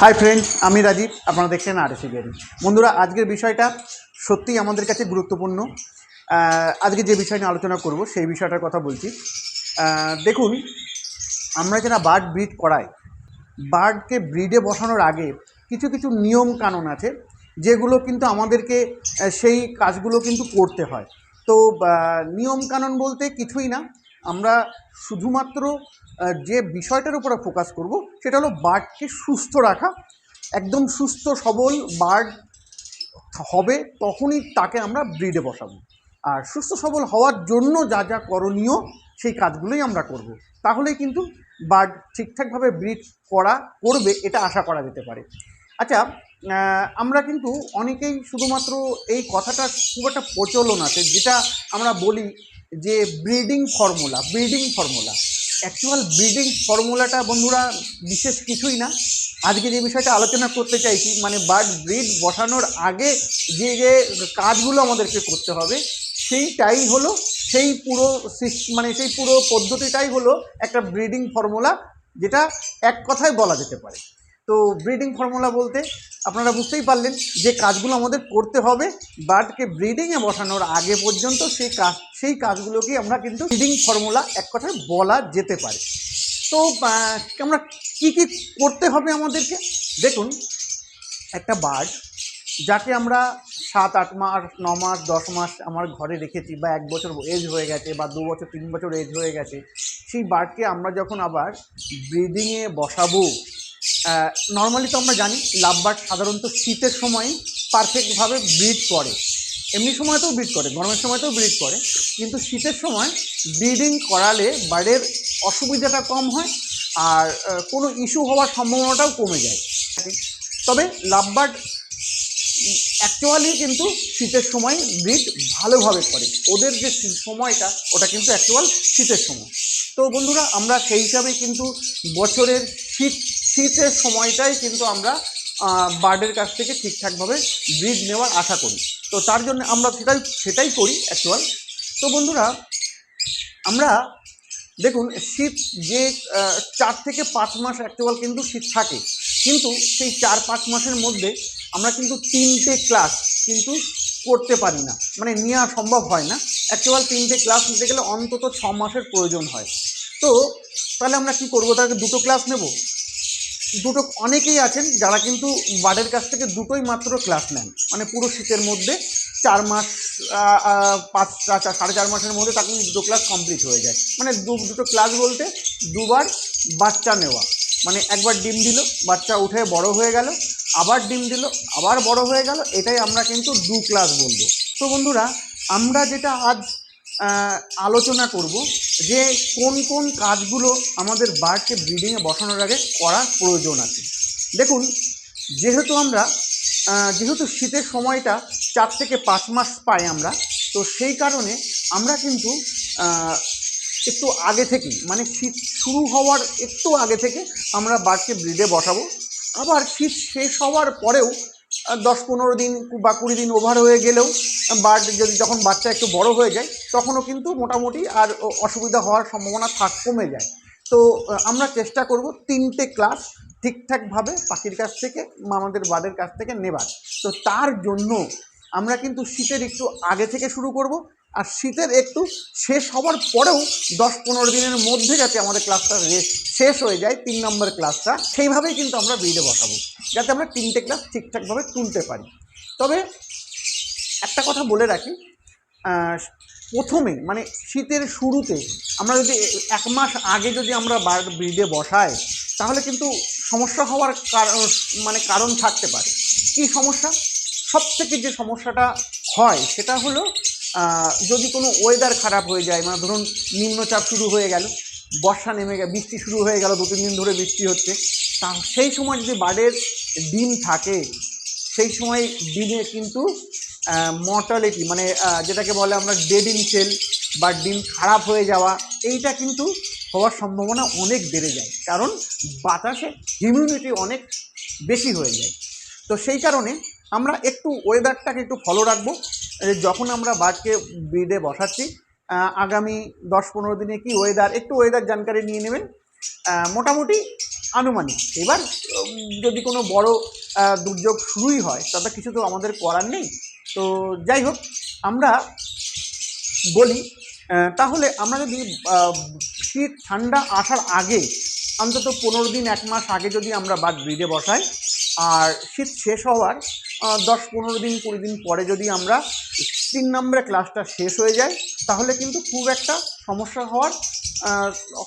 Hi friends আমি রাজীব, আপনারা দেখছেন আর এসি বিয়ারি বন্ধুরা, আজকের বিষয়টা সত্যিই আমাদের কাছে গুরুত্বপূর্ণ। আজকে যে বিষয় নিয়ে আলোচনা করব, সেই বিষয়টার কথা বলছি। দেখুন, আমরা যারা বার্ড ব্রিড করাই বার্ডকে ব্রিডে বসানোর আগে কিছু কিছু নিয়ম কানুন আছে, যেগুলো কিন্তু আমাদেরকে সেই কাজগুলো কিন্তু করতে হয়। তো নিয়ম কানুন বলতে কিছুই না। আমরা শুধুমাত্র যে বিষয়টার উপরে ফোকাস করব, সেটা হলো বার্ডকে সুস্থ রাখা। একদম সুস্থ, সবল বার্ড হবে, তখনই তাকে আমরা ব্রিডে বসাবো। আর সুস্থ, সবল হওয়ার জন্য যা যা করণীয়, সেই কাজগুলোই আমরা করব। তাহলেই কিন্তু বার্ড ঠিকঠাকভাবে ব্রিড করা, করবে, এটা আশা করা যেতে পারে। আচ্ছা আমরা কিন্তু অনেকেই শুধুমাত্র এই কথাটা খুব একটা প্রচলন আছে, যেটা আমরা বলি যে breeding formula breeding formula actual breeding ফর্মুলাটা বন্ধুরা বিশেষ কিছুই না। আজকে যে বিষয়টা আলোচনা করতে চাইছি মানে বার্ড ব্রিড বসানোর আগে যে যে কাজগুলো আমাদেরকে করতে হবে, সেইটাই হলো, সেই পুরো মানে সেই পুরো পদ্ধতিটাই হলো একটা ব্রিডিং ফর্মুলা যেটা এক কথায় বলা যেতে পারে। তো ব্রিডিং ফর্মুলা বলতে আপনারা বুঝতেই পারলেন যে কাজগুলো আমাদের করতে হবে বার্ডকে ব্রিডিংয়ে বসানোর আগে পর্যন্ত সেই কাজ সেই কাজগুলোকেই আমরা কিন্তু ব্রিডিং ফর্মুলা এক কথায় বলা যেতে পারে। তো আমরা কি কি করতে হবে আমাদেরকে? দেখুন, একটা বার্ড যাকে আমরা সাত, আট মাস, ন মাস, দশ মাস আমার ঘরে রেখেছি বা এক বছর এজ হয়ে গেছে বা দু বছর, তিন বছর এজ হয়ে গেছে, সেই বার্ডকে আমরা যখন আবার ব্রিডিংয়ে বসাবো নর্মালি তো আমরা জানি লাভ বার্ড সাধারণত শীতের সময় পারফেক্টভাবে ব্রিড করে। এমনি সময়তেও ব্রিড করে, গরমের সময়তেও ব্রিড করে। কিন্তু শীতের সময় ব্রিডিং করালে বার্ডের অসুবিধাটা কম হয় আর কোনো ইস্যু হওয়ার সম্ভাবনাটাও কমে যায়। তবে লাভ বার্ড অ্যাকচুয়ালি কিন্তু শীতের সময় ব্রিড ভালোভাবে করে। ওদের যে সময়টা, ওটা কিন্তু অ্যাকচুয়াল শীতের সময়। তো বন্ধুরা, আমরা সেই হিসাবে কিন্তু বছরের শীত শীতের সময়টাই কিন্তু আমরা বার্ডের কাছ থেকে ঠিকঠাকভাবে ব্রিজ নেওয়ার আশা করি। তো তার জন্য আমরা সেটাই সেটাই করি অ্যাকচুয়াল তো বন্ধুরা, আমরা, দেখুন, শীত যে চার থেকে পাঁচ মাস অ্যাকচুয়াল কিন্তু শীত থাকে। কিন্তু সেই চার পাঁচ মাসের মধ্যে আমরা কিন্তু তিনটে ক্লাস কিন্তু করতে পারি না। মানে নেওয়া সম্ভব হয় না। অ্যাকচুয়াল তিনটে ক্লাস নিতে গেলে অন্তত ছ মাসের প্রয়োজন হয়। তো তাহলে আমরা কি করব? তাকে দুটো ক্লাস নেব? দুটো অনেকেই আছেন যারা কিন্তু বার্ডের কাছ থেকে দুটোই মাত্র ক্লাস নেন। মানে পুরো শীতের মধ্যে চার মাস পাঁচ সাড়ে চার মাসের মধ্যে তাকে দুটো ক্লাস কমপ্লিট হয়ে যায়। মানে দু, দুটো ক্লাস বলতে দুবার বাচ্চা নেওয়া। মানে একবার ডিম দিল, বাচ্চা উঠে বড় হয়ে গেল, আবার ডিম দিল, আবার বড় হয়ে গেল, এটাই আমরা কিন্তু দু ক্লাস বলব। তো বন্ধুরা, আমরা যেটা আজ আলোচনা করব যে কোন কোন কাজগুলো আমাদের বার্ডকে ব্রিডিংয়ে বসানোর আগে করার প্রয়োজন আছে। দেখুন, যেহেতু আমরা যেহেতু শীতের সময়টা চার থেকে পাঁচ মাস পাই আমরা, তো সেই কারণে আমরা কিন্তু একটু আগে থেকেই মানে শীত শুরু হওয়ার একটু আগে থেকে আমরা বার্ডকে ব্রিডে বসাবো। আবার শীত শেষ হওয়ার পরেও দশ পনেরো দিন বা কুড়ি দিন ওভার হয়ে গেলেও বার্ড যদি যখন বাচ্চা একটু বড় হয়ে যায়, তখনও কিন্তু মোটামুটি আর অসুবিধা হওয়ার সম্ভাবনা থাক, কমে যায়। তো আমরা চেষ্টা করব তিনটে ক্লাস ঠিকঠাকভাবে পাখির কাছ থেকে আমাদের বাদের কাছ থেকে নেবার। তো তার জন্য আমরা কিন্তু শীতের একটু আগে থেকে শুরু করব আর শীতের একটু শেষ হওয়ার পরেও দশ পনেরো দিনের মধ্যে যাতে আমাদের ক্লাসটা শেষ হয়ে যায়, তিন নম্বর ক্লাসটা, সেইভাবেই কিন্তু আমরা ব্রিডে বসাবো, যাতে আমরা তিনটে ক্লাস ঠিকঠাকভাবে তুলতে পারি। তবে একটা কথা বলে রাখি প্রথমে মানে শীতের শুরুতে আমরা যদি এক মাস আগে যদি আমরা বার্ড বসাই, তাহলে কিন্তু সমস্যা হওয়ার কারণ মানে কারণ থাকতে পারে। কী সমস্যা? সব থেকে যে সমস্যাটা হয়, সেটা হলো যদি কোনো ওয়েদার খারাপ হয়ে যায় মানে ধরুন নিম্নচাপ শুরু হয়ে গেল, বর্ষা নেমে গেল, বৃষ্টি শুরু হয়ে গেল দু তিন দিন ধরে বৃষ্টি হচ্ছে, তা সেই সময় যদি বার্ডের ডিম থাকে, সেই সময় ডিমে কিন্তু মর্টালিটি মানে যেটাকে বলে আমরা ডেড সেল বা ডিম খারাপ হয়ে যাওয়া, এইটা কিন্তু হওয়ার সম্ভাবনা অনেক বেড়ে যায়। কারণ বাতাসে হিউমিডিটি অনেক বেশি হয়ে যায়। তো সেই কারণে আমরা একটু ওয়েদারটাকে একটু ফলো রাখব। যখন আমরা বার্ডকে ব্রিডে বসাচ্ছি আগামী দশ পনেরো দিনে কি ওয়েদার একটু ওয়েদার জানকারি নিয়ে নেবেন মোটামুটি আনুমানিক। এবার যদি কোনো বড় দুর্যোগ শুরুই হয় তাতে কিছু তো আমাদের করার নেই। তো যাই হোক, আমরা বলি তাহলে আমরা যদি শীত, ঠান্ডা আসার আগে অন্তত পনেরো দিন, এক মাস আগে যদি আমরা বাদ ব্রিডে বসাই, আর শীত শেষ হওয়ার দশ পনেরো দিন কুড়ি দিন পরে যদি আমরা তিন নম্বরে ক্লাসটা শেষ হয়ে যায়, তাহলে কিন্তু খুব একটা সমস্যা হওয়ার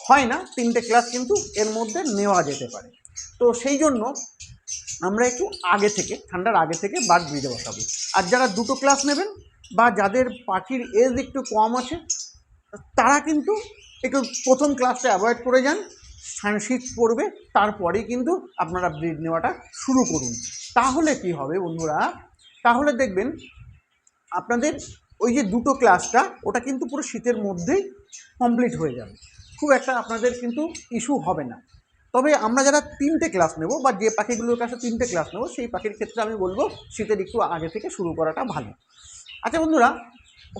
হয় না। তিনটে ক্লাস কিন্তু এর মধ্যে নেওয়া যেতে পারে। তো সেই জন্য আমরা একটু আগে থেকে, ঠান্ডার আগে থেকে বাদ ব্রিডে বসাবো আর যারা দুটো ক্লাস নেবেন বা যাদের পাখির এজ একটু কম আছে, তারা কিন্তু একটু প্রথম ক্লাসটা অ্যাভয়েড করে যান। শীত পড়বে, তারপরেই কিন্তু আপনারা ব্রিড নেওয়াটা শুরু করুন। তাহলে কি হবে বন্ধুরা? তাহলে দেখবেন আপনাদের ওই যে দুটো ক্লাসটা, ওটা কিন্তু পুরো শীতের মধ্যেই কমপ্লিট হয়ে যাবে। খুব একটা আপনাদের কিন্তু ইস্যু হবে না। তবে আমরা যারা তিনটে ক্লাস নেব বা যে পাখিগুলোর কাছে তিনটে ক্লাস নেব, সেই পাখির ক্ষেত্রে আমি বলব শীতের একটু আগে থেকে শুরু করাটা ভালো। আচ্ছা বন্ধুরা,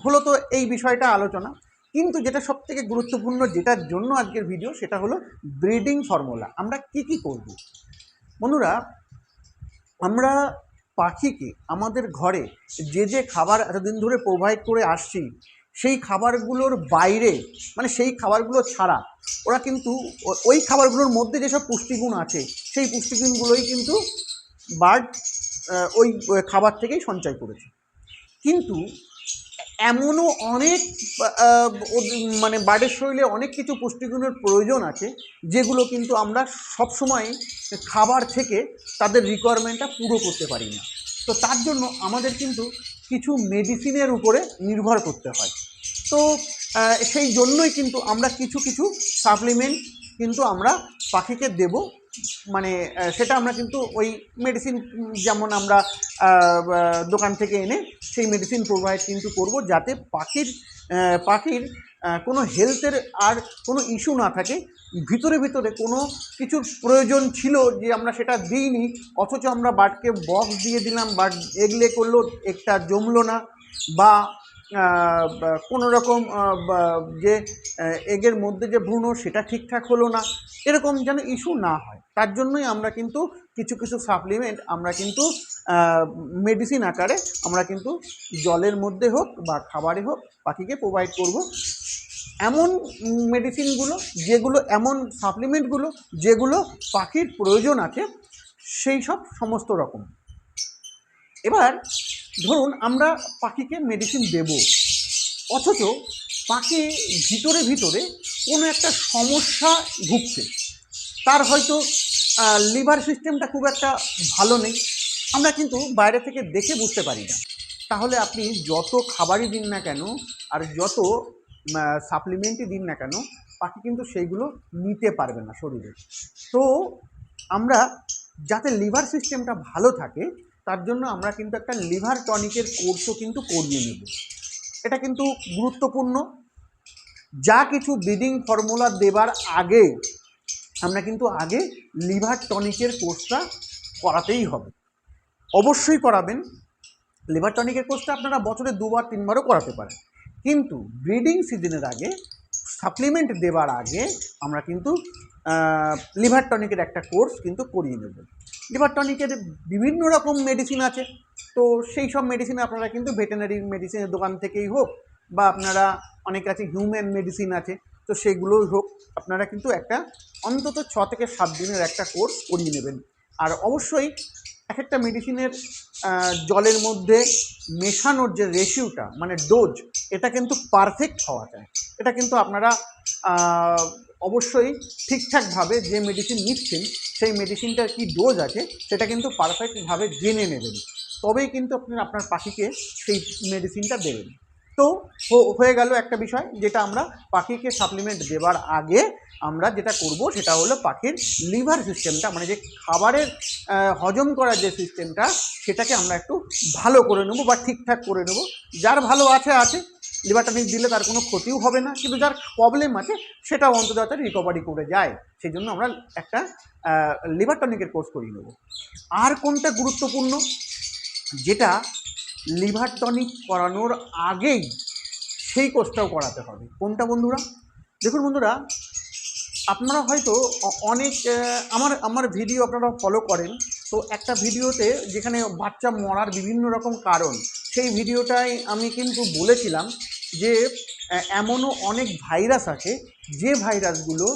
হলো তো এই বিষয়টা আলোচনা। কিন্তু যেটা সব থেকে গুরুত্বপূর্ণ, যেটার জন্য আজকের ভিডিও সেটা হলো ব্রিডিং ফর্মুলা আমরা কি কি করব? বন্ধুরা আমরা পাখিকে আমাদের ঘরে যে যে খাবার এতদিন ধরে প্রোভাইড করে আসছি, সেই খাবারগুলোর বাইরে মানে সেই খাবারগুলো ছাড়া ওরা কিন্তু ওই খাবারগুলোর মধ্যে যেসব পুষ্টিগুণ আছে, সেই পুষ্টিগুণগুলোই কিন্তু বার্ড ওই খাবার থেকেই সঞ্চয় করেছে। কিন্তু এমনও অনেক মানে বার্ডের শরীরে অনেক কিছু পুষ্টিগুণের প্রয়োজন আছে, যেগুলো কিন্তু আমরা সবসময় খাবার থেকে তাদের রিকোয়ারমেন্টটা পুরো করতে পারি না। তো তার জন্য আমাদের কিন্তু কিছু মেডিসিনের উপরে নির্ভর করতে হয়। তো সেই জন্যই কিন্তু আমরা কিছু কিছু সাপ্লিমেন্ট কিন্তু আমরা পাখিকে দেব মানে সেটা আমরা কিন্তু ওই মেডিসিন যেমন আমরা দোকান থেকে এনে সেই মেডিসিন প্রোভাইড কিন্তু করব যাতে পাখির পাখির কোনো হেলথের আর কোনো ইস্যু না থাকে। ভিতরে ভিতরে কোনো কিছুর প্রয়োজন ছিল যে আমরা সেটা দিইনি, অথচ আমরা বাটকে বক্স দিয়ে দিলাম বাট এগলে করল, একটা জমলো না। বা কোনো রকম যে এগের মধ্যে যে ভ্রূণ, সেটা ঠিকঠাক হলো না, এরকম যেন ইস্যু না হয়। তার জন্যই আমরা কিন্তু কিছু কিছু সাপ্লিমেন্ট আমরা কিন্তু মেডিসিন আকারে আমরা কিন্তু জলের মধ্যে হোক বা খাবারে হোক পাখিকে প্রোভাইড করব। এমন মেডিসিনগুলো যেগুলো, এমন সাপ্লিমেন্টগুলো যেগুলো পাখির প্রয়োজন আছে, সেই সব সমস্ত রকম। এবার ধরুন আমরা পাখিকে মেডিসিন দেব, অথচ পাখি ভিতরে ভিতরে কোনো একটা সমস্যা ভুগছে। তার হয়তো লিভার সিস্টেমটা খুব একটা ভালো নেই। আমরা কিন্তু বাইরে থেকে দেখে বুঝতে পারি না। তাহলে আপনি যত খাবারই দিন না কেন, আর যত সাপ্লিমেন্টই দিন না কেন, পাখি কিন্তু সেইগুলো নিতে পারবে না শরীরে। তো আমরা যাতে লিভার সিস্টেমটা ভালো থাকে তার জন্য আমরা কিন্তু একটা লিভার টনিকের কোর্সও কিন্তু করিয়ে নেব। এটা কিন্তু গুরুত্বপূর্ণ। যা কিছু ব্রিডিং ফর্মুলা দেবার আগে আমরা কিন্তু আগে লিভার টনিকের কোর্সটা করাতেই হবে। অবশ্যই করাবেন। লিভার টনিকের কোর্সটা আপনারা বছরে দুবার, তিনবারও করাতে পারেন। কিন্তু ব্রিডিং সিজনের আগে, সাপ্লিমেন্ট দেবার আগে আমরা কিন্তু লিভার টনিকের একটা কোর্স কিন্তু করিয়ে নেব। লিভার টনিকের বিভিন্ন রকম মেডিসিন আছে। তো সেই সব মেডিসিন আপনারা কিন্তু ভেটেনারি মেডিসিনের দোকান থেকেই হোক বা আপনারা অনেক আছে হিউম্যান মেডিসিন আছে, তো সেগুলোই হোক, আপনারা কিন্তু একটা অন্তত ছ থেকে সাত দিনের একটা কোর্স করিয়ে নেবেন। আর অবশ্যই এক একটা মেডিসিনের জলের মধ্যে মেশানোর যে রেশিওটা মানে ডোজ এটা কিন্তু পারফেক্ট হওয়া যায়। এটা কিন্তু আপনারা অবশ্যই ঠিকঠাকভাবে যে মেডিসিন নিচ্ছেন, সেই মেডিসিনটার কি ডোজ আছে, সেটা কিন্তু পারফেক্টভাবে জেনে নেবেন। তবেই কিন্তু আপনি আপনার পাখিকে সেই মেডিসিনটা দেবেন। তো হয়ে গেল একটা বিষয়, যেটা আমরা পাখিকে সাপ্লিমেন্ট দেবার আগে আমরা যেটা করব সেটা হলো পাখির লিভার সিস্টেমটা মানে যে খাবারের হজম করার যে সিস্টেমটা সেটাকে আমরা একটু ভালো করে নেব বা ঠিকঠাক করে নেব। যার ভালো আছে আছে। লিভার টনিক দিলে তার কোনো ক্ষতিও হবে না। কিন্তু যার প্রবলেম আছে, সেটাও অন্তত যাতে রিকভারি করে যায়। সেই জন্য আমরা একটা লিভার টনিকের কোর্স করিয়ে নেব। আর কোনটা গুরুত্বপূর্ণ? যেটা লিভার টনিক করানোর আগেই সেই কোর্সটাও করাতে হবে। কোনটা বন্ধুরা? দেখুন বন্ধুরা, আপনারা হয়তো অনেক আমার আমার ভিডিও আপনারা ফলো করেন। তো একটা ভিডিওতে যেখানে বাচ্চা মরার বিভিন্ন রকম কারণ, সেই ভিডিওটাই আমি কিন্তু বলেছিলাম যে এমনও অনেক ভাইরাস আছে, যে ভাইরাসগুলো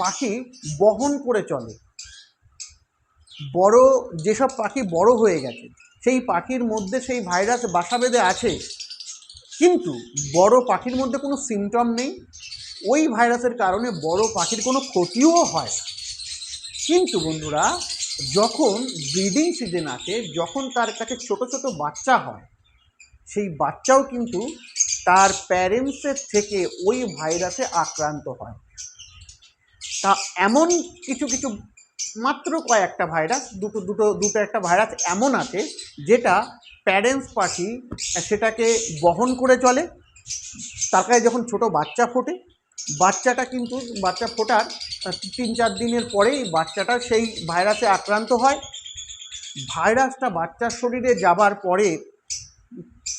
পাখি বহন করে চলে। বড়, যেসব পাখি বড় হয়ে গেছে সেই পাখির মধ্যে সেই ভাইরাস বাসা বেঁধে আছে। কিন্তু বড় পাখির মধ্যে কোনো সিমটম নেই। ওই ভাইরাসের কারণে বড় পাখির কোনো ক্ষতিও হয়। কিন্তু বন্ধুরা, যখন ব্রিডিং সিজন আসে, যখন তার কাছে ছোট ছোট বাচ্চা হয়, সেই বাচ্চাও কিন্তু তার প্যারেন্টসের থেকে ওই ভাইরাসে আক্রান্ত হয়। তা এমন কিছু কিছু মাত্র কয়েকটা ভাইরাস দুটো দুটো দুটো একটা ভাইরাস এমন আছে যেটা প্যারেন্টস পাখি সেটাকে বহন করে চলে। তার কাছে যখন ছোট বাচ্চা ফোটে, বাচ্চাটা কিন্তু, বাচ্চা ফোটার তিন চার দিনের পরেই বাচ্চাটা সেই ভাইরাসে আক্রান্ত হয়। ভাইরাসটা বাচ্চার শরীরে যাবার পরে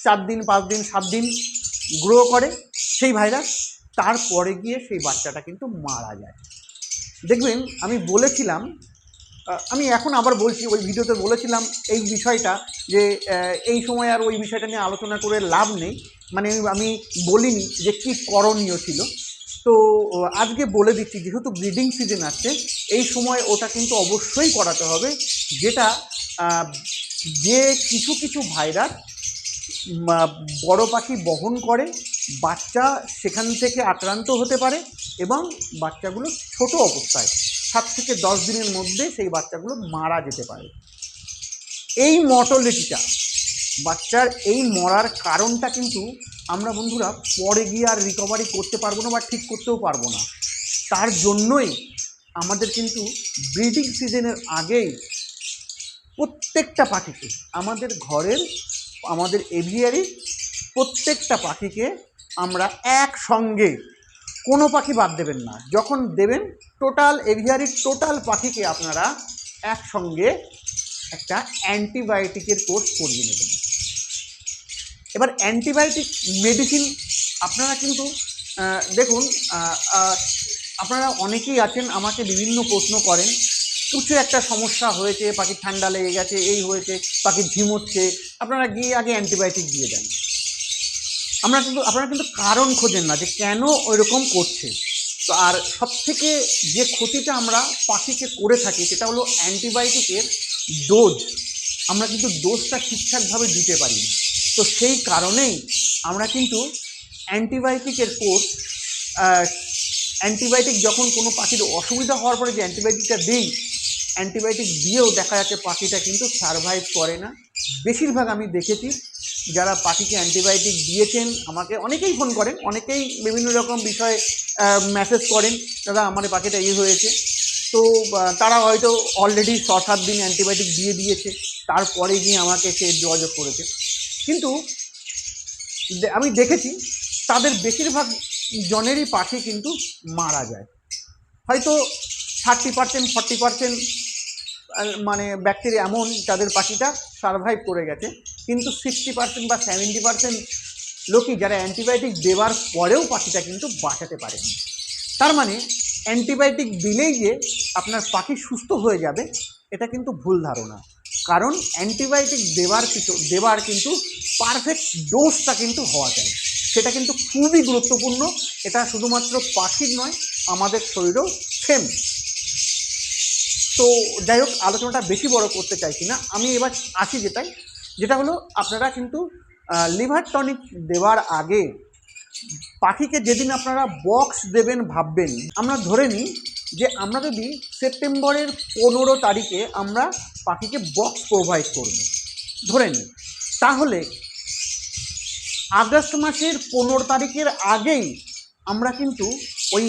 চার দিন, পাঁচ দিন, সাত দিন গ্রো করে সেই ভাইরাস তারপরে গিয়ে সেই বাচ্চাটা কিন্তু মারা যায়। দেখবেন, আমি বলেছিলাম আমি এখন আবার বলছি, ওই ভিডিওতে বলেছিলাম এই বিষয়টা যে এই সময় আর ওই বিষয়টা নিয়ে আলোচনা করে লাভ নেই। মানে আমি বলিনি যে কী করণীয় ছিল। তো আজকে বলে দিচ্ছি, যেহেতু ব্রিডিং সিজন আসছে, এই সময় ওটা কিন্তু অবশ্যই করাতে হবে, যেটা যে কিছু কিছু ভাইরাস বড় পাখি বহন করে বাচ্চা সেখান থেকে আক্রান্ত হতে পারে এবং বাচ্চাগুলো ছোট অবস্থায়, সাত থেকে দশ দিনের মধ্যে সেই বাচ্চাগুলো মারা যেতে পারে। এই মর্টালিটিটা বাচ্চার এই মরার কারণটা কিন্তু আমরা বন্ধুরা পরে গিয়ে আর রিকভারি করতে পারব না বা ঠিক করতেও পারব না। তার জন্যই আমাদের কিন্তু ব্রিডিং সিজনের আগেই প্রত্যেকটা পাখিকে, আমাদের ঘরের, আমাদের এভিয়ারি প্রত্যেকটা পাখিকে আমরা একসঙ্গে, কোনো পাখি বাদ দেবেন না। যখন দেবেন, টোটাল এভিয়ারির টোটাল পাখিকে আপনারা একসঙ্গে একটা অ্যান্টিবায়োটিকের কোর্স করিয়ে নেবেন। এবার অ্যান্টিবায়োটিক মেডিসিন আপনারা কিন্তু দেখুন আপনারা অনেকেই আছেন, আমাকে বিভিন্ন প্রশ্ন করেন, কিছু একটা সমস্যা হয়েছে, পাখির ঠান্ডা লেগে গেছে, এই হয়েছে পাখি ঝিমোচ্ছে আপনারা গিয়ে আগে অ্যান্টিবায়োটিক দিয়ে দেন আমরা কিন্তু, আপনারা কিন্তু কারণ খোঁজেন না যে কেন ওইরকম করছে। তো আর সবথেকে যে ক্ষতিটা আমরা পাখিকে করে থাকি সেটা হলো অ্যান্টিবায়োটিকের ডোজ। আমরা কিন্তু ডোজটা ঠিকঠাকভাবে দিতে পারি তো সেই কারণেই আমরা কিন্তু অ্যান্টিবায়োটিকের কোর্স অ্যান্টিবায়োটিক যখন কোনো পাখির অসুবিধা হওয়ার পরে যে অ্যান্টিবায়োটিকটা দিই, অ্যান্টিবায়োটিক দিয়েও দেখা যাচ্ছে পাখিটা কিন্তু সারভাইভ করে না। বেশিরভাগ আমি দেখেছি যারা পাখিকে অ্যান্টিবায়োটিক দিয়েছেন, আমাকে অনেকেই ফোন করেন, অনেকেই বিভিন্ন রকম বিষয়ে মেসেজ করেন, দাদা, আমার পাখিটা ইয়ে হয়েছে। তো তারা হয়তো অলরেডি ছ সাত দিন অ্যান্টিবায়োটিক দিয়ে দিয়েছে, তারপরে গিয়ে আমাকে সে যোগাযোগ করেছে। কিন্তু আমি দেখেছি, তাদের বেশিরভাগ জনেরই পাখি কিন্তু মারা যায়। হয়তো থার্টি পার্সেন্ট ফর্টি পার্সেন্ট মানে ব্যক্তির এমন তাদের পাখিটা সারভাইভ করে গেছে। কিন্তু সিক্সটি পার্সেন্ট বা সেভেন্টি পার্সেন্ট লোকই যারা অ্যান্টিবায়োটিক দেওয়ার পরেও পাখিটা কিন্তু বাঁচাতে পারে। তার মানে অ্যান্টিবায়োটিক দিলেই যে আপনার পাখি সুস্থ হয়ে যাবে, এটা কিন্তু ভুল ধারণা। কারণ অ্যান্টিবায়োটিক দেওয়ার কিছু দেওয়ার কিন্তু পারফেক্ট ডোজটা কিন্তু হওয়া যায়। সেটা কিন্তু খুবই গুরুত্বপূর্ণ। এটা শুধুমাত্র পাখির নয়, আমাদের শরীরেও সেম তো যাই হোক, আলোচনাটা বেশি বড় করতে চাইছি না। আমি এবার আসি যেটাই যেটা হলো, আপনারা কিন্তু লিভার টনিক দেওয়ার আগে পাখিকে যেদিন আপনারা বক্স দেবেন ভাববেন, আমরা ধরে নিই যে আমরা যদি সেপ্টেম্বরের পনেরো তারিখে আমরা পাখিকে বক্স প্রোভাইড করব। ধরে নিই। তাহলে আগস্ট মাসের পনেরো তারিখের আগেই আমরা কিন্তু ওই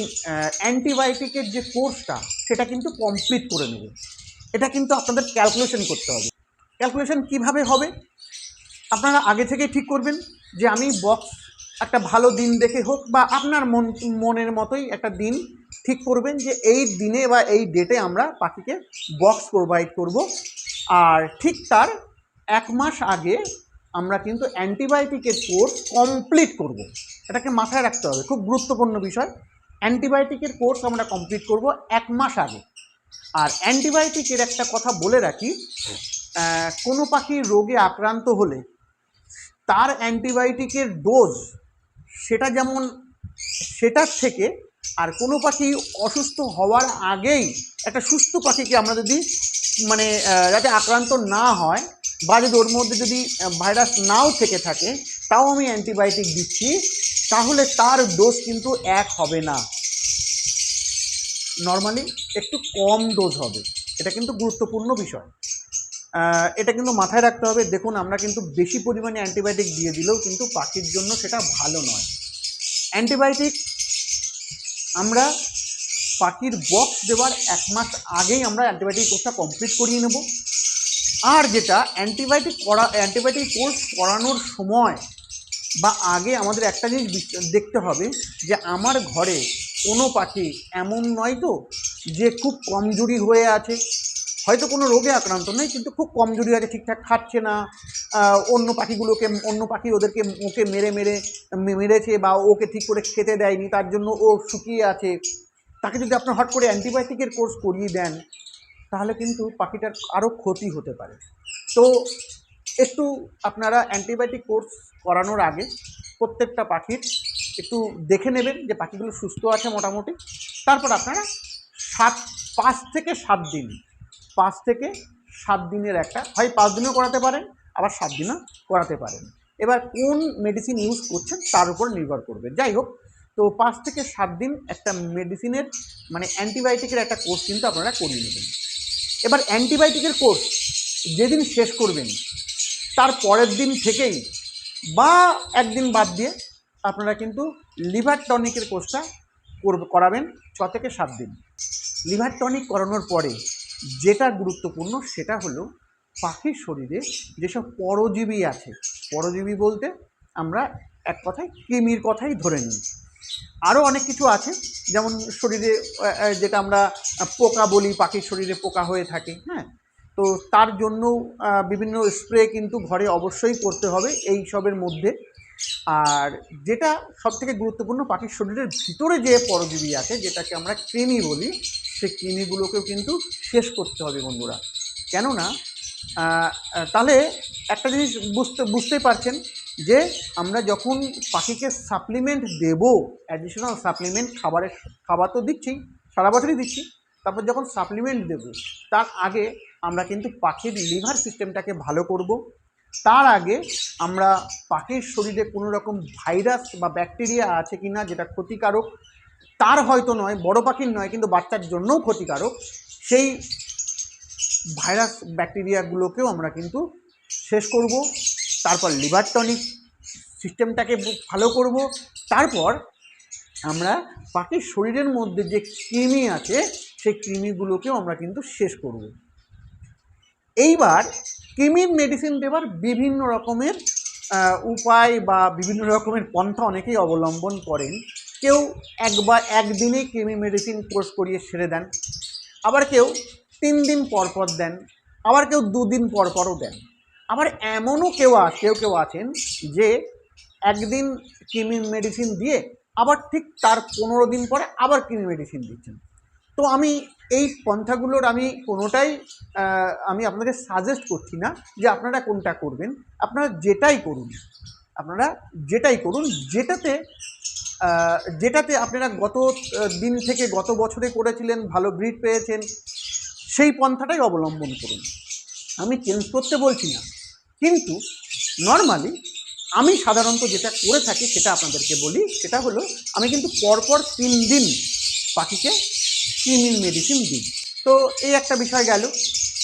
অ্যান্টিবায়োটিকের যে কোর্সটা, সেটা কিন্তু কমপ্লিট করে নেব। এটা কিন্তু আপনাদের ক্যালকুলেশন করতে হবে। ক্যালকুলেশন কীভাবে হবে? আপনারা আগে থেকেই ঠিক করবেন যে আমি বক্স একটা ভালো দিন দেখে হোক বা আপনার মন, মনের মতোই একটা দিন ঠিক করবেন যে এই দিনে বা এই ডেটে আমরা পাখিকে বক্স প্রোভাইড করব। আর ঠিক তার এক মাস আগে আমরা কিন্তু অ্যান্টিবায়োটিকের কোর্স কমপ্লিট করব। এটাকে মাথায় রাখতে হবে, খুব গুরুত্বপূর্ণ বিষয়। অ্যান্টিবায়োটিকের কোর্স আমরা কমপ্লিট করব এক মাস আগে। আর অ্যান্টিবায়োটিকের একটা কথা বলে রাখি কোনো পাখি রোগে আক্রান্ত হলে তার অ্যান্টিবায়োটিকের ডোজ সেটা যেমন সেটার থেকে আর কোনো পাখি অসুস্থ হওয়ার আগেই একটা সুস্থ পাখিকে আমরা যদি মানে যাতে আক্রান্ত না হয় বা যদি ওর মধ্যে যদি ভাইরাস নাও থেকে থাকে, তাও আমি অ্যান্টিবায়োটিক দিচ্ছি, তাহলে তার ডোজ কিন্তু এক হবে না। নর্মালি একটু কম ডোজ হবে। এটা কিন্তু গুরুত্বপূর্ণ বিষয়। এটা কিন্তু মাথায় রাখতে হবে। দেখুন, আমরা কিন্তু বেশি পরিমাণে অ্যান্টিবায়োটিক দিয়ে দিলেও কিন্তু পাখির জন্য সেটা ভালো নয়। অ্যান্টিবায়োটিক আমরা পাখির বক্স দেওয়ার এক মাস আগেই আমরা অ্যান্টিবায়োটিক কোর্সটা কমপ্লিট করিয়ে নেব। আর যেটা অ্যান্টিবায়োটিক করা অ্যান্টিবায়োটিক কোর্স করানোর সময় বা আগে আমাদের একটা জিনিস দেখতে হবে যে আমার ঘরে কোনো পাখি এমন নয় তো যে খুব কমজোরি হয়ে আছে। হয়তো কোনো রোগে আক্রান্ত নেই, কিন্তু খুব কমজোরি আছে ঠিকঠাক খাচ্ছে না। অন্য পাখিগুলোকে, অন্য পাখি ওদেরকে ওকে মেরে মেরে মেরেছে বা ওকে ঠিক করে খেতে দেয়নি, তার জন্য ও শুকিয়ে আছে। তাকে যদি আপনার হট করে অ্যান্টিবায়োটিকের কোর্স করিয়ে দেন, তাহলে কিন্তু পাখিটার আরও ক্ষতি হতে পারে। তো, একটু আপনারা অ্যান্টিবায়োটিক কোর্স করানোর আগে প্রত্যেকটা পাখির একটু দেখে নেবেন যে পাখিগুলো সুস্থ আছে মোটামুটি। তারপর আপনারা সাত, পাঁচ থেকে সাত দিন পাঁচ থেকে সাত দিনের একটা, হয় পাঁচ দিনও করাতে পারেন, আবার সাত দিনও করাতে পারেন। এবার কোন মেডিসিন ইউজ করছেন তার উপর নির্ভর করবে। যাই হোক, তো পাঁচ থেকে সাত দিন একটা মেডিসিনের মানে অ্যান্টিবায়োটিকের একটা কোর্স কিন্তু আপনারা করিয়ে নেবেন। এবার অ্যান্টিবায়োটিকের কোর্স যেদিন শেষ করবেন, তার পরের দিন থেকেই বা একদিন বাদ দিয়ে আপনারা কিন্তু লিভার টনিকের কোর্সটা করব- করাবেন ছ থেকে সাত দিন। লিভার টনিক করানোর পরে যেটা গুরুত্বপূর্ণ সেটা হলো পাখির শরীরে যেসব পরজীবী আছে, পরজীবী বলতে আমরা এক কথায় কৃমির কথাই ধরে নিই। আরও অনেক কিছু আছে, যেমন শরীরে যেটা আমরা পোকা বলি, পাখির শরীরে পোকা হয়ে থাকে হ্যাঁ? তো তার জন্য বিভিন্ন স্প্রে কিন্তু ঘরে অবশ্যই করতে হবে এই সবের মধ্যে। আর যেটা সবথেকে গুরুত্বপূর্ণ, পাখির শরীরের ভিতরে যে পরজীবী আছে, যেটাকে আমরা কৃমি বলি সেই কৃমিগুলোকেও কিন্তু শেষ করতে হবে বন্ধুরা। কেননা তাহলে একটা জিনিস বুঝতে, বুঝতেই পারছেন যে আমরা যখন পাখিকে সাপ্লিমেন্ট দেবো অ্যাডিশনাল সাপ্লিমেন্ট খাবারের খাবার তো দিচ্ছি, সারা বছরই দিচ্ছি, তারপর যখন সাপ্লিমেন্ট দেবো, তার আগে আমরা কিন্তু পাখির লিভার সিস্টেমটাকে ভালো করব। তার আগে আমরা পাখির শরীরে কোনো রকম ভাইরাস বা ব্যাকটেরিয়া আছে কি না যেটা ক্ষতিকারক তার হয়তো নয়, বড় পাখির নয়, কিন্তু বাচ্চার জন্যও ক্ষতিকারক। সেই ভাইরাস ব্যাকটেরিয়াগুলোকেও আমরা কিন্তু শেষ করব, তারপর লিভার টনিক সিস্টেমটাকে ভালো করব, তারপর আমরা পাখির শরীরের মধ্যে যে কৃমি আছে, সেই কৃমিগুলোকেও আমরা কিন্তু শেষ করব। এইবার কৃমির মেডিসিন দেওয়ার বিভিন্ন রকমের উপায় বা বিভিন্ন রকমের পন্থা অনেকেই অবলম্বন করেন। কেউ একবার একদিনে কৃমি মেডিসিন কোর্স করিয়ে সেরে দেন। আবার কেউ তিন দিন পর পর দেন, আবার কেউ দুদিন পর পরও দেন। আবার এমনও কেউ কেউ কেউ আছেন যে একদিন কৃমি মেডিসিন দিয়ে আবার ঠিক তার পনেরো দিন পরে আবার কৃমি মেডিসিন দিচ্ছেন। তো আমি এই পন্থাগুলোর আমি কোনোটাই আমি আপনাদের সাজেস্ট করছি না যে আপনারা কোনটা করবেন। আপনারা যেটাই করুন, আপনারা যেটাই করুন, যেটাতে যেটাতে আপনারা গত দিন থেকে গত বছরে করেছিলেন, ভালো ব্রিড পেয়েছেন, সেই পন্থাটাই অবলম্বন করুন। আমি চেঞ্জ করতে বলছি না। কিন্তু নর্মালি আমি সাধারণত যেটা করে থাকি, সেটা আপনাদেরকে বলি, সেটা হলো আমি কিন্তু পরপর তিন দিন পাখিকে ক্রিমিন মেডিসিন দিই। তো এই একটা বিষয় গেল।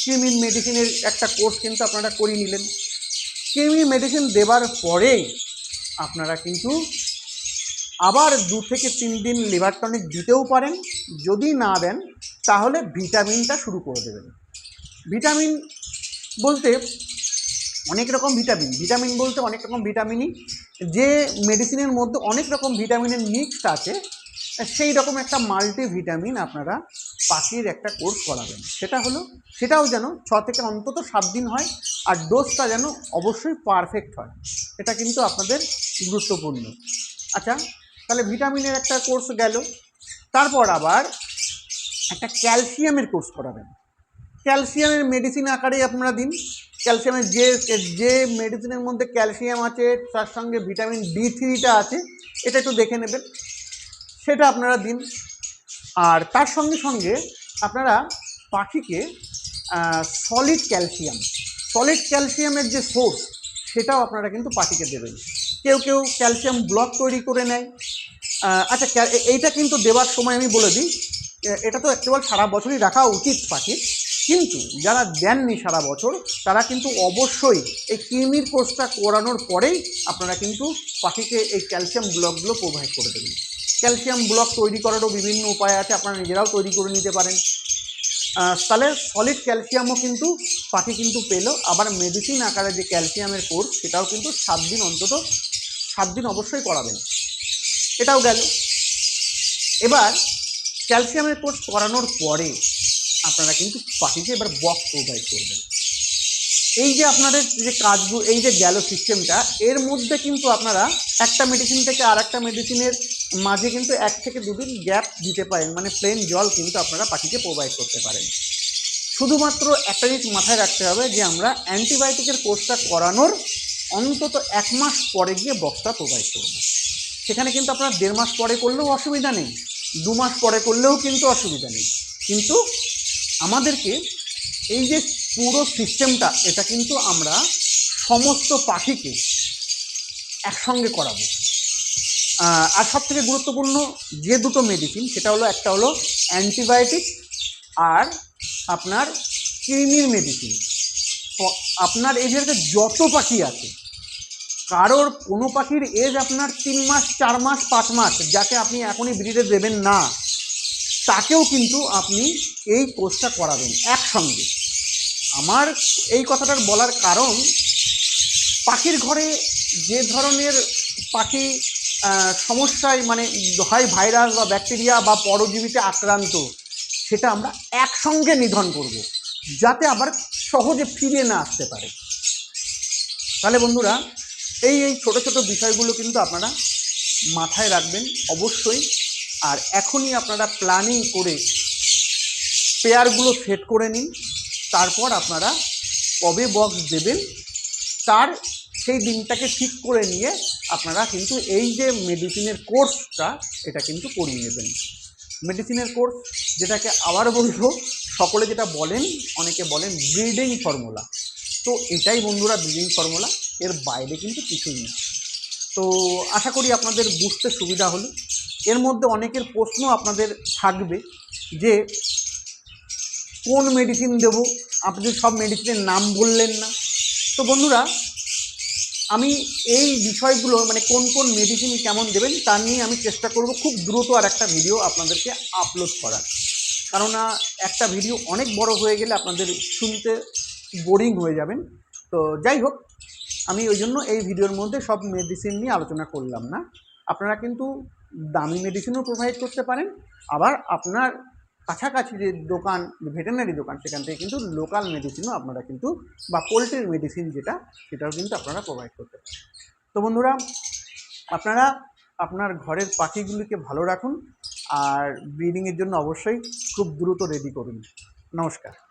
ক্রিমিন মেডিসিনের একটা কোর্স কিন্তু আপনারা করিয়ে নিলেন। ক্রিমি মেডিসিন দেওয়ার পরে আপনারা কিন্তু আবার দু থেকে তিন দিন লিভার টনিক দিতেও পারেন। যদি না দেন, তাহলে ভিটামিনটা শুরু করে দেবেন। ভিটামিন বলতে অনেক রকম ভিটামিন ভিটামিন বলতে অনেক রকম ভিটামিনই। যে মেডিসিনের মধ্যে অনেক রকম ভিটামিনের মিক্সড আছে, সেই রকম একটা মাল্টি ভিটামিন আপনারা পাখির একটা কোর্স করাবেন। সেটা হলো, সেটাও যেন ছ থেকে অন্তত সাত দিন হয়, আর ডোজটা যেন অবশ্যই পারফেক্ট হয়। এটা কিন্তু আপনাদের গুরুত্বপূর্ণ। আচ্ছা তাহলে ভিটামিনের একটা কোর্স গেল। তারপর আবার একটা ক্যালসিয়ামের কোর্স করাবেন। ক্যালসিয়ামের মেডিসিন আকারে আপনারা দিন। ক্যালসিয়ামের যে যে মেডিসিনের মধ্যে ক্যালসিয়াম আছে, তার সঙ্গে ভিটামিন ডি থ্রিটা আছে, এটা একটু দেখে নেবেন। সেটা আপনারা দিন। আর তার সঙ্গে সঙ্গে আপনারা পাখিকে সলিড ক্যালসিয়াম সলিড ক্যালসিয়ামের যে সোর্স সেটাও আপনারা কিন্তু পাখিকে দেবেন। কেউ কেউ ক্যালসিয়াম ব্লক তৈরি করে নেয়। আচ্ছা এইটা কিন্তু দেওয়ার সময় আমি বলে দিই এটা তো একটু সারা বছরই রাখা উচিত পাখির। কিন্তু যারা দেননি সারা বছর, তারা কিন্তু অবশ্যই এই কৃমির কোর্সটা করানোর পরেই আপনারা কিন্তু পাখিকে এই ক্যালসিয়াম ব্লকগুলো প্রোভাইড করে দেবেন। ক্যালসিয়াম ব্লক তৈরি করারও বিভিন্ন উপায় আছে, আপনারা নিজেরাও তৈরি করে নিতে পারেন। তাহলে সলিড ক্যালসিয়ামও কিন্তু পাখি কিন্তু পেল। আবার মেডিসিন আকারে যে ক্যালসিয়ামের কোর্স সেটাও কিন্তু সাত দিন অন্তত, সাত দিন অবশ্যই করাবেন। এটাও গেল। এবার ক্যালসিয়ামের কোর্স করানোর পরে আপনারা কিন্তু পাখিকে এবার বক্স প্রোভাইড করবেন। এই যে আপনাদের যে কাজগুলো এই যে গেল সিস্টেমটা এর মধ্যে কিন্তু আপনারা একটা মেডিসিন থেকে আর একটা মেডিসিনের মাঝে কিন্তু এক থেকে দুদিন গ্যাপ দিতে পারেন মানে প্লেন জল কিন্তু আপনারা পাখিকে প্রোভাইড করতে পারেন। শুধুমাত্র একটা জিনিস মাথায় রাখতে হবে যে, আমরা অ্যান্টিবায়োটিকের কোর্সটা করানোর অন্তত এক মাস পরে গিয়ে বক্সটা প্রোভাইড করব। সেখানে কিন্তু আপনার দেড় মাস পরে করলেও অসুবিধা নেই, দু মাস পরে করলেও কিন্তু অসুবিধা নেই। কিন্তু আমাদেরকে এই যে পুরো সিস্টেমটা এটা কিন্তু আমরা সমস্ত পাখিকে একসঙ্গে করাবো। আর সব থেকে গুরুত্বপূর্ণ যে দুটো মেডিসিন সেটা হলো, একটা হলো অ্যান্টিবায়োটিক আর আপনার কৃমির মেডিসিন আপনার জায়গাতে যত পাখি আছে, কারোর কোনো পাখির এজ আপনার তিন মাস, চার মাস, পাঁচ মাস, যাকে আপনি এখনই ব্রিডে দেবেন না, তাকেও কিন্তু আপনি এই কোর্সটা করাবেন একসঙ্গে। আমার এই কথাটার বলার কারণ, পাখির ঘরে যে ধরনের পাখি সমস্যায় মানে হয় ভাইরাস বা ব্যাকটেরিয়া বা পরজীবীতে আক্রান্ত, সেটা আমরা একসঙ্গে নিধন করব, যাতে আবার সহজে ফিরে না আসতে পারে। তাহলে বন্ধুরা, এই এই ছোটো ছোটো বিষয়গুলো কিন্তু আপনারা মাথায় রাখবেন অবশ্যই, আর এখনই আপনারা প্ল্যানিং করে পেয়ারগুলো সেট করে নিন, তারপর আপনারা কবে বক্স দেবেন, তার সেই দিনটাকে ঠিক করে নিয়ে আপনারা কিন্তু এই যে মেডিসিনের কোর্সটা এটা কিন্তু করিয়ে নেবেন। মেডিসিনের কোর্স যেটাকে আবার বলব, সকলে যেটা বলেন, অনেকে বলেন ব্রিডিং ফর্মুলা। তো এটাই বন্ধুরা ব্রিডিং ফর্মুলা, এর বাইরে কিন্তু কিছুই না। তো আশা করি আপনাদের বুঝতে সুবিধা হলো। এর মধ্যে অনেকের প্রশ্ন আপনাদের থাকবে যে, কোন মেডিসিন দেব? আপনি সব মেডিসিনের নাম বললেন না। তো বন্ধুরা আমি এই বিষয়গুলো মানে কোন কোন মেডিসিন কেমন দেবেন তা নিয়ে আমি চেষ্টা করব খুব দ্রুত আর একটা ভিডিও আপনাদেরকে আপলোড করার। কেননা একটা ভিডিও অনেক বড় হয়ে গেলে আপনাদের শুনতে বোরিং হয়ে যাবেন। তো যাই হোক, আমি ওই জন্য এই ভিডিওর মধ্যে সব মেডিসিন নিয়ে আলোচনা করলাম না। আপনারা কিন্তু দামি মেডিসিনও প্রোভাইড করতে পারেন, আবার আপনার কাছাকাছি যে দোকান, ভেটেনারি দোকান সেখান থেকে কিন্তু লোকাল মেডিসিনও আপনারা কিন্তু বা পোলট্রির মেডিসিন যেটা, সেটাও কিন্তু আপনারা প্রোভাইড করতে পারেন। তো বন্ধুরা, আপনারা আপনার ঘরের পাখিগুলিকে ভালো রাখুন আর ব্রিডিংয়ের জন্য অবশ্যই খুব দ্রুত রেডি করুন। নমস্কার।